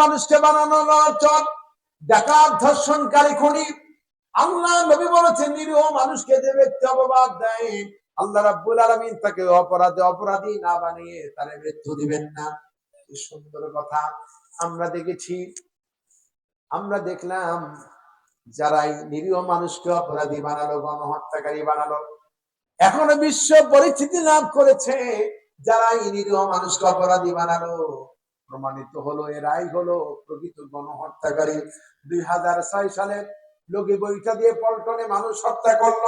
মানুষকে বানানো চট ডাকাত ধর্ষণকারী খুনি। আল্লাহ নবী বলেছেন, নিরীহ মানুষকে যে ব্যক্তি অপবাদ দেয়। আল্লাহ রাব্বুল আলামিন তাকে অপরাধে অপরাধী না বানিয়ে তারে মৃত্যু দিবেন না। সুন্দর কথা। আমরা দেখেছি, আমরা দেখলাম, যারাই নিরীহ মানুষকে অপরাধী বানালো, গণহত্যাকারী বানালো, এখনও বিশ্ব পরিচিতি লাভ করেছে, যারাই নিরীহ মানুষকে অপরাধী বানালো। প্রমাণিত হলো এরাই হলো প্রকৃত গণহত্যাকারী। দুই হাজার ছয় সালে লোকে বইটা দিয়ে পল্টনে মানুষ হত্যা করল।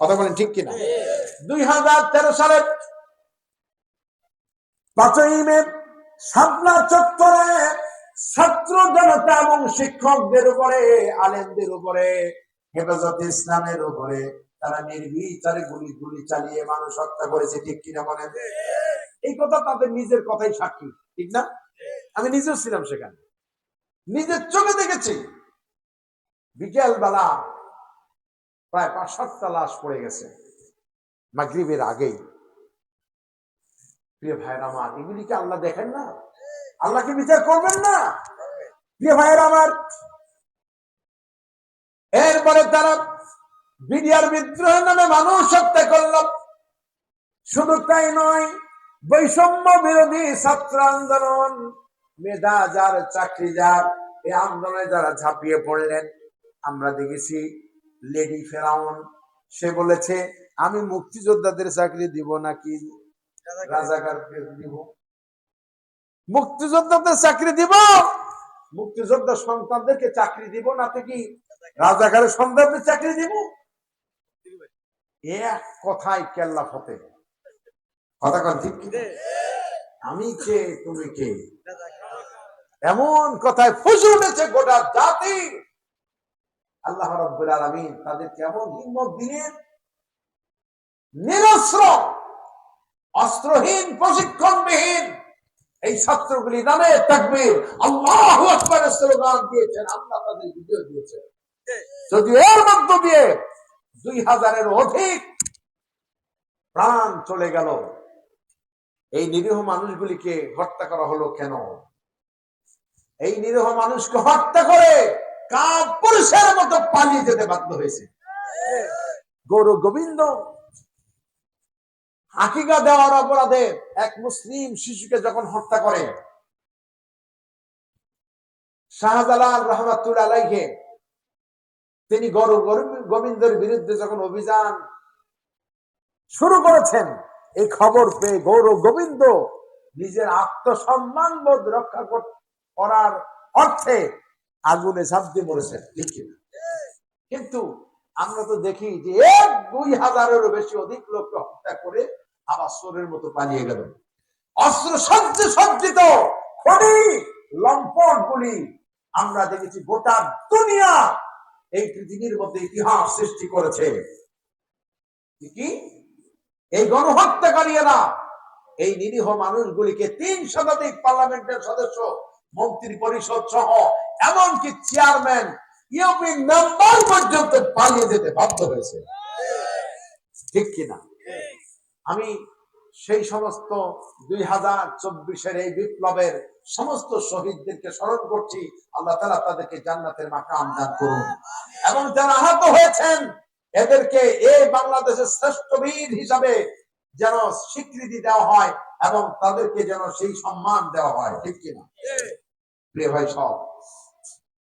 কথা বলেন ঠিক কিনা? দুই হাজার তেরো সালে পাঁচই মে শাপলা চত্বরে ছাত্র জনতা এবং শিক্ষকদের উপরে, আলেমদের উপরে, হেফাজত ইসলামের উপরে তারা নির্বিচারে গুলি গুলি চালিয়ে মানুষ হত্যা করেছে, ঠিক কিনা বলেন? এই কথা তাদের নিজের কথাই সাক্ষী, ঠিক না? আমি নিজেও ছিলাম সেখানে। নিজের চোখে দেখেছি। বিকেল বেলা প্রায় পাঁচ সাতটা লাশ পড়ে গেছে। মাগরিবের আগেই। প্রিয় ভাইয়ের আমার এগুলিকে আল্লাহ দেখেন না? আল্লাহকে বিচার করবেন না? প্রিয় ভাইয়ের আমার, এরপরে তারা বিডিআর বিদ্রোহের নামে মানুষ হত্যা করল। শুধু তাই নয় বৈষম্য বিরোধী ছাত্র আন্দোলন। মেধা যার, চাকরি যার এই আন্দোলনে যারা ঝাঁপিয়ে পড়লেন, আমরা দেখেছি, লেডি ফেরাউন, সে বলেছে, আমি মুক্তিযোদ্ধাদের চাকরি দিব নাকি রাজাকারকে দিব? মুক্তিযোদ্ধাদের চাকরি দিব? মুক্তিযোদ্ধা সন্তানদেরকে চাকরি দিব না তো কি? রাজাকারের সন্তানদের চাকরি দিব? এক কথায় কেল্লা ফতে কথা কন, ঠিক? আমি কে, তুমি কে? এমন কথায় উঠেছে গোটা জাতি। আল্লাহ রব্বুল আলামিন হিম্মত দিলেন। নিরস্ত্র, অস্ত্রহীন, প্রশিক্ষণবিহীন এই ছাত্রগুলি নামে তাকবীর। আল্লাহ আকবরের স্লোগান দিয়েছেন, আল্লাহ তাদের বিজয় দিয়েছেন। যদি এর মধ্য দিয়ে দুই হাজারের অধিক প্রাণ চলে গেল। এই নিরীহ মানুষগুলিকে হত্যা করা হলো কেন? এই নিরীহ মানুষকে হত্যা করে কাপ পুরুষের মতো পালিয়ে যেতে বাধ্য হয়েছে। গৌর গোবিন্দ আকিকা দেওয়ার অপরাধে এক মুসলিম শিশুকে যখন হত্যা করে, শাহজালাল রহমাতুল আলাইকে তিনি গৌর গোবিন্দর বিরুদ্ধে যখন অভিযান শুরু করেছেন এই খবর পেয়ে গৌর গোবিন্দ নিজের আত্মসম্মান বোধ রক্ষা করার অর্থে আগুনে ঝাঁপ দিয়ে মরেছেন। কিন্তু আমরা তো দেখি যে এক দুই হাজারেরও বেশি অধিক লোককে হত্যা করে আবার সোরের মতো পালিয়ে গেল। অস্ত্র সজ্জ সজ্জিত খনি, লম্পট গুলি। আমরা দেখেছি গোটা দুনিয়া এই পৃথিবীর মধ্যে ইতিহাস সৃষ্টি করেছে। কি? এই গণহত্যাকারীরা এই নিরীহ মানুষগুলিকে তিন শতাধিক পার্লামেন্টের সদস্য মন্ত্রী পরিষদ সহ এমনকি চেয়ারম্যান, ইউপি মেম্বার পর্যন্ত পালিয়ে যেতে বাধ্য হয়েছে। ঠিক কিনা? আমি সেই সমস্ত দুই হাজার চব্বিশের এই বিপ্লবের সমস্ত শহীদদেরকে স্মরণ করছি। আল্লাহ তালা তাদেরকে জান্নাতের মাকাম দান করুন। এবং যারা আহত হয়েছেন এদেরকে এই বাংলাদেশের শ্রেষ্ঠ বীর হিসাবে যেন স্বীকৃতি দেওয়া হয় এবং তাদেরকে যেন সেই সম্মান দেওয়া হয় ঠিক কিনা? প্রিয় ভাই সব